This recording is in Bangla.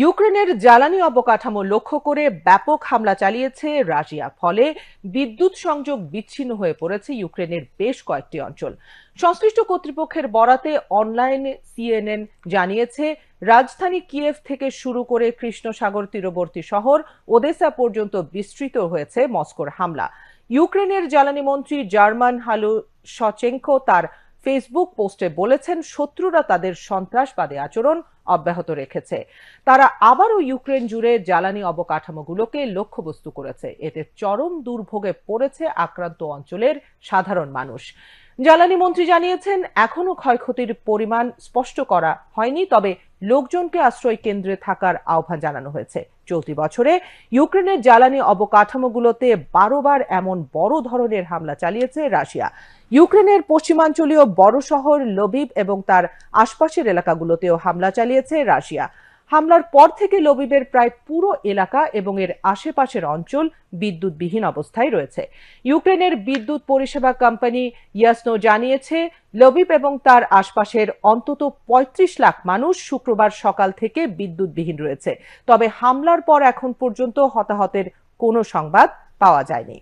ইউক্রেনের জ্বালানি অবকাঠামো লক্ষ্য করে ব্যাপক হামলা চালিয়েছে রাশিয়া, ফলে বিদ্যুৎ সংযোগ বিচ্ছিন্ন হয়ে পড়েছে ইউক্রেনের বেশ কয়েকটি অঞ্চল। সংশ্লিষ্ট কর্তৃপক্ষের বরাতে অনলাইন সিএনএন জানিয়েছে, রাজধানী কিয়েভ থেকে শুরু করে কৃষ্ণ সাগর তীরবর্তী শহর ওদেসা পর্যন্ত বিস্তৃত হয়েছে মস্কোর হামলা। ইউক্রেনের জ্বালানি মন্ত্রী জার্মান হালু সচেঙ্কো তার ফেসবুক পোস্টে বলেছেন, শত্রুরা তাদের সন্ত্রাসবাদী আচরণ অব্যাহত রেখেছে। তারা আবারও ইউক্রেন জুড়ে জ্বালানি অবকাঠামোগুলোকে লক্ষ্যবস্তু করেছে। এতে চরম দুর্ভোগে পড়েছে আক্রান্ত অঞ্চলের সাধারণ মানুষ। জ্বালানি মন্ত্রী জানিয়েছেন, এখনও ক্ষয়ক্ষতির পরিমাণ স্পষ্ট করা হয়নি, তবে লোকজনকে আশ্রয় কেন্দ্রে থাকার আহ্বান জানানো হয়েছে। চলতি বছরে ইউক্রেনের জ্বালানি অবকাঠামোগুলোতে বারোবার এমন বড় ধরনের হামলা চালিয়েছে রাশিয়া। ইউক্রেনের পশ্চিমাঞ্চলীয় বড় শহর লবিব এবং তার আশপাশের এলাকাগুলোতেও হামলা চালিয়েছে রাশিয়া। হামলার পর থেকে লবিবের প্রায় পুরো এলাকা এবং এর আশেপাশের অঞ্চল বিদ্যুৎবিহীন অবস্থায় রয়েছে। ইউক্রেনের বিদ্যুৎ পরিষেবা কোম্পানি ইয়াসনো জানিয়েছে, লবিব এবং তার আশপাশের অন্তত ৩৫ লাখ মানুষ শুক্রবার সকাল থেকে বিদ্যুৎবিহীন রয়েছে। তবে হামলার পর এখন পর্যন্ত হতাহতের কোনো সংবাদ পাওয়া যায়নি।